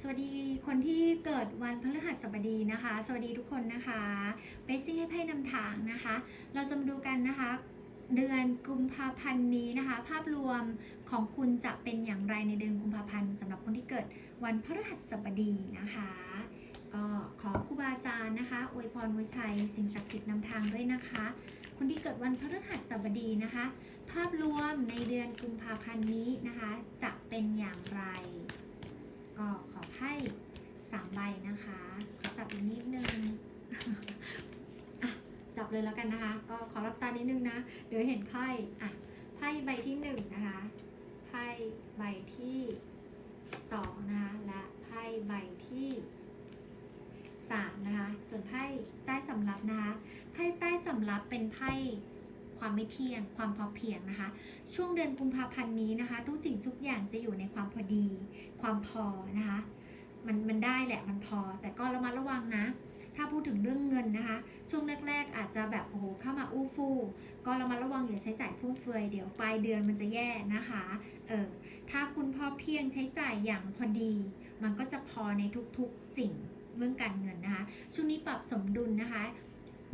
สวัสดีคนที่เกิดวันพฤหัสบดีนะคะ สวัสดีทุกคนนะคะเบสซิ่งให้ไพ่นำทางนะคะ เราจะมาดูกันนะคะ เดือนกุมภาพันธ์นี้นะคะ ภาพรวมของคุณจะเป็นอย่างไรในเดือนกุมภาพันธ์สำหรับคนที่เกิดวันพฤหัสบดีนะคะ ก็ขอครูบาอาจารย์นะคะอวยพรอวยชัยสิ่งศักดิ์สิทธิ์นำทางด้วยนะคะคนที่เกิดวันพฤหัสบดีนะคะ ภาพรวมในเดือนกุมภาพันธ์นี้นะคะ จะเป็นอย่างไร ก็ขอไพ่สามใบนะคะขอสับอีกนิดนึงจับเลยแล้วกันนะคะ ก็ขอรับตานิดนึงนะ เดี๋ยวเห็นไพ่อะไพ่ใบที่หนึ่งนะคะไพ่ใบที่สองนะคะและไพ่ใบที่สามนะคะ ส่วนไพ่ใต้สำรับนะคะไพ่ใต้สำรับเป็นไพ่ ความไม่เที่ยง ความพอเพียงนะคะ ช่วงเดือนกุมภาพันธ์นี้นะคะ ทุกสิ่งทุกอย่างจะอยู่ในความพอดี ความพอนะคะมันมันได้แหละมันพอ แต่ก็ระมัดระวังนะ ถ้าพูดถึงเรื่องเงินนะคะ ช่วงแรก ๆ อาจจะแบบโอ้โหเข้ามาอู้ฟู่ก็ระมัดระวังอย่าใช้จ่ายฟุ่มเฟือยเดี๋ยวปลายเดือนมันจะแย่นะคะเออถ้าคุณพอเพียงใช้จ่ายอย่างพอดี มันก็จะพอในทุกๆสิ่งเรื่องการเงินนะคะ ช่วงนี้ปรับสมดุลนะคะ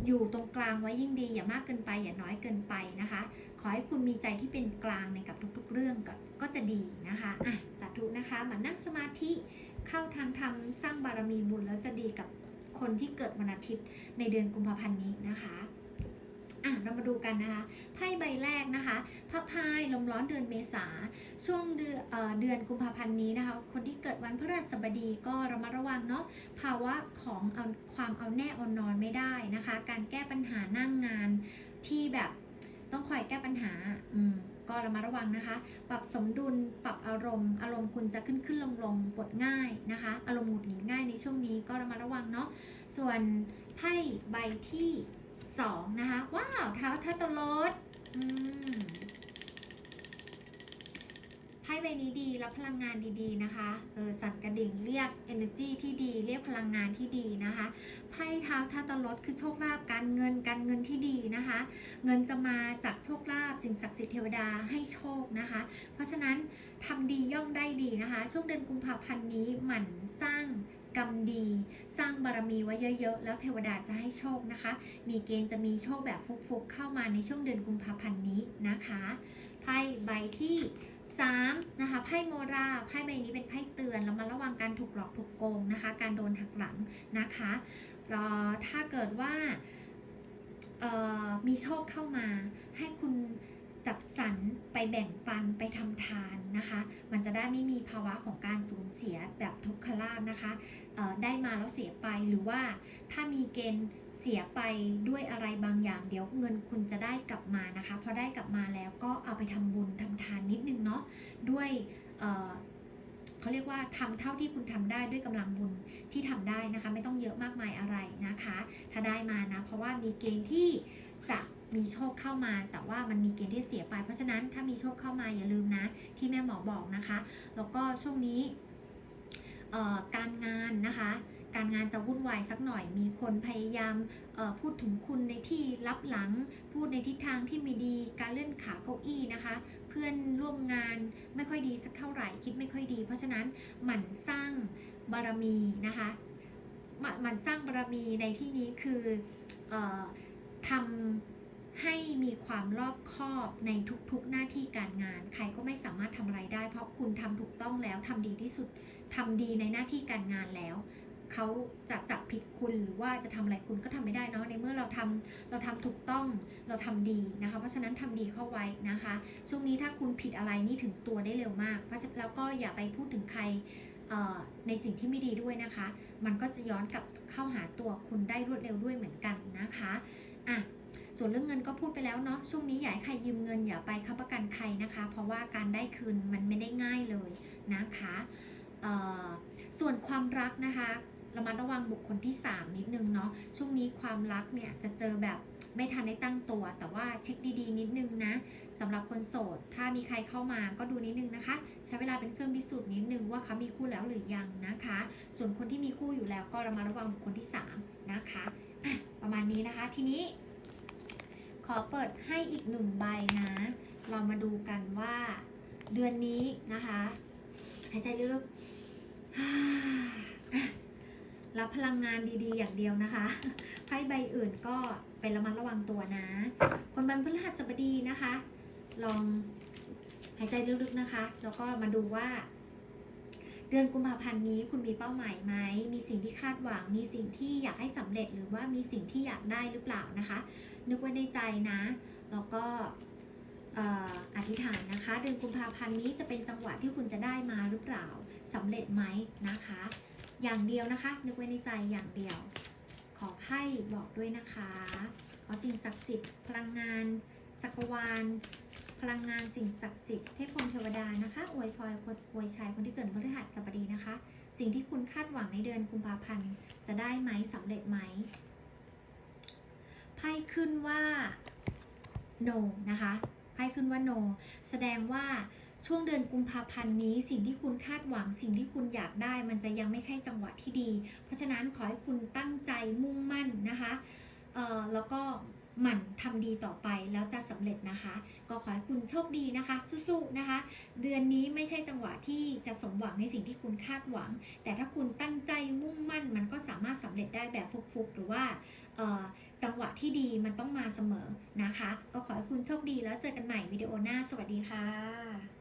อยู่ตรงกลางไว้ยิ่งดี อย่ามากเกินไปอย่าน้อยเกินไปนะคะ ขอให้คุณมีใจที่เป็นกลางในกับทุกๆ เรื่องก็ก็จะดีนะคะอะสาธุนะคะมานั่งสมาธิเข้าทางธรรมสร้างบารมีบุญแล้วจะดีกับคนที่เกิดวันอาทิตย์ในเดือนกุมภาพันธ์นี้นะคะ มาดูกันนะคะไพ่ใบแรกนะคะพระพายลมร้อนเดือนเมษาช่วงเดือนเอเดือนกุมภาพันธ์นี้นะคะคนที่เกิดวันพฤหัสบดีก็ระมัดระวังเนาะภาวะของเอาความเอาแน่เอานอนไม่ได้นะคะ การแก้ปัญหานั่งงานที่แบบต้องคอยแก้ปัญหาอืมก็ระมัดระวังนะคะ ปรับสมดุล ปรับอารมณ์ อารมณ์คุณจะขึ้นขึ้นลงลงกดง่ายนะคะ อารมณ์หงุดหงิดง่ายในช่วงนี้ก็ระมัดระวังเนาะ ส่วนไพ่ใบที่ สองนะคะ ว้าวเท้าทัตโลดไพ่ใบนี้ดีรับพลังงานดีๆนะคะเออสั่นกระดิ่งเรียก energy ที่ดี เรียกพลังงานที่ดีนะคะไพ่เท้าทัตโลดคือโชคลาภการเงินการเงินที่ดีนะคะ เงินจะมาจากโชคลาภสิ่งศักดิ์สิทธิ์เทวดาให้โชคนะคะ เพราะฉะนั้นทำดีย่อมได้ดีนะคะ ช่วงเดือนกุมภาพันธ์นี้หมั่นสร้าง กรรมดี สร้างบารมีไว้เยอะๆ แล้วเทวดาจะให้โชคนะคะ มีเกณฑ์จะมีโชคแบบฟุกๆ เข้ามาในช่วงเดือนกุมภาพันธ์นี้นะคะไพ่ใบที่3นะคะไพ่โมราไพ่ใบนี้เป็นไพ่เตือนเรามาระวังการถูกหลอกถูกโกงนะคะ การโดนหักหลังนะคะรอถ้าเกิดว่ามีโชคเข้ามาให้คุณ จัดสรรไปแบ่งปันไปทำทานนะคะ มันจะได้ไม่มีภาวะของการสูญเสียแบบทุกขลาภนะคะได้มาแล้วเสียไปหรือว่าถ้ามีเกณฑ์เสียไปด้วยอะไรบางอย่าง เดี๋ยวเงินคุณจะได้กลับมานะคะพอได้กลับมาแล้วก็เอาไปทำบุญทำทานนิดนึงเนาะด้วยเเขาเรียกว่าทำเท่าที่คุณทำได้ด้วยกำลังบุญที่ทำได้นะคะ ไม่ต้องเยอะมากมายอะไรนะคะ ถ้าได้มานะ เพราะว่ามีเกณฑ์ที่จะ มีโชคเข้ามา แต่ว่ามันมีเกณฑ์ที่เสียไป เพราะฉะนั้นถ้ามีโชคเข้ามาอย่าลืมนะ ที่แม่หมอบอกนะคะ แล้วก็ช่วงนี้การงานนะคะ การงานจะวุ่นวายสักหน่อย มีคนพยายามพูดถึงคุณในที่ลับหลัง พูดในทิศทางที่ไม่ดี การเลื่อนขาเก้าอี้นะคะ เพื่อนร่วมงานไม่ค่อยดีสักเท่าไหร่ คิดไม่ค่อยดี เพราะฉะนั้นหมั่นสร้างบารมีนะคะ หมันมันสร้างบารมีในที่นี้คือออทำ ให้มีความรอบคอบในทุกๆหน้าที่การงาน ใครก็ไม่สามารถทำอะไรได้ เพราะคุณทำถูกต้องแล้วทำดีที่สุดทำดีในหน้าที่การงานแล้วเขาจะจับผิดคุณหรือว่าจะทำอะไรคุณก็ทำไม่ได้เนาะในเมื่อเราทำเราทำถูกต้องเราทำดีนะคะ เพราะฉะนั้นทำดีเข้าไว้นะคะ ช่วงนี้ถ้าคุณผิดอะไรนี่ถึงตัวได้เร็วมากเพราะฉะแล้วก็อย่าไปพูดถึงใครในสิ่งที่ไม่ดีด้วยนะคะ มันก็จะย้อนกลับเข้าหาตัวคุณได้รวดเร็วด้วยเหมือนกันนะคะอะ ส่วนเรื่องเงินก็พูดไปแล้วเนาะช่วงนี้อย่าให้ใครยืมเงินอย่าไปค้ำประกันใครนะคะ เพราะว่าการได้คืนมันไม่ได้ง่ายเลยนะคะส่วนความรักนะคะรามาระวังบุคคลที่ 3 นิดนึงเนาะช่วงนี้ความรักเนี่ยจะเจอแบบไม่ทันได้ตั้งตัว แต่ว่าเช็คดีๆ นิดนึงนะสำหรับคนโสด ถ้ามีใครเข้ามาก็ดูนิดนึงนะคะ ใช้เวลาเป็นเครื่องพิสูจน์นิดนึงว่าเขามีคู่แล้วหรือยังนะคะ ส่วนคนที่มีคู่อยู่แล้วก็ระมัดระวังบุคคลที่ 3 นะคะประมาณนี้นะคะทีนี้ อเปิดให้อีกหนึ่งใบนะ เรามาดูกันว่าเดือนนี้นะคะ หายใจลึกๆรับพลังงานดีๆ อย่างเดียวนะคะไพ่ใบอื่นก็เป็นระมัดระวังตัวนะ คนวันพฤหัสบดีนะคะ ลองหายใจลึกๆนะคะ แล้วก็มาดูว่า เดือนกุมภาพันธ์นี้คุณมีเป้าหมายไหม มีสิ่งที่คาดหวัง มีสิ่งที่อยากให้สำเร็จหรือว่ามีสิ่งที่อยากได้หรือเปล่านะคะ นึกไว้ในใจนะ แล้วก็ออธิษฐานนะคะ เดือนกุมภาพันธ์นี้จะเป็นจังหวะที่คุณจะได้มาหรือเปล่าสำเร็จไหมนะคะ อย่างเดียวนะคะ นึกไว้ในใจอย่างเดียว ขอไพ่บอกด้วยนะคะ ขอสิ่งศักดิ์สิทธิ์พลังงาน จักรวาล พลังงานสิ่งศักดิ์สิทธิ์เทพพรมเทวดานะคะอวยพรคนอวยชัยคนที่เกิดพฤหัสบดีนะคะ สิ่งที่คุณคาดหวังในเดือนกุมภาพันธ์ จะได้ไหมสำเร็จไหมไพ่ขึ้นว่า no นะคะไพ่ขึ้นว่า no แสดงว่าช่วงเดือนกุมภาพันธ์นี้ สิ่งที่คุณคาดหวัง สิ่งที่คุณอยากได้ มันจะยังไม่ใช่จังหวะที่ดี เพราะฉะนั้นขอให้คุณตั้งใจมุ่งมั่นนะคะแล้วก็ หมั่นทำดีต่อไปแล้วจะสำเร็จนะคะ ก็ขอให้คุณโชคดีนะคะ สู้ๆนะคะ เดือนนี้ไม่ใช่จังหวะที่จะสมหวังในสิ่งที่คุณคาดหวัง แต่ถ้าคุณตั้งใจมุ่งมั่น มันก็สามารถสำเร็จได้แบบฟุกๆ หรือว่าเอ่อจังหวะที่ดีมันต้องมาเสมอนะคะ ก็ขอให้คุณโชคดีแล้วเจอกันใหม่วิดีโอหน้า สวัสดีค่ะ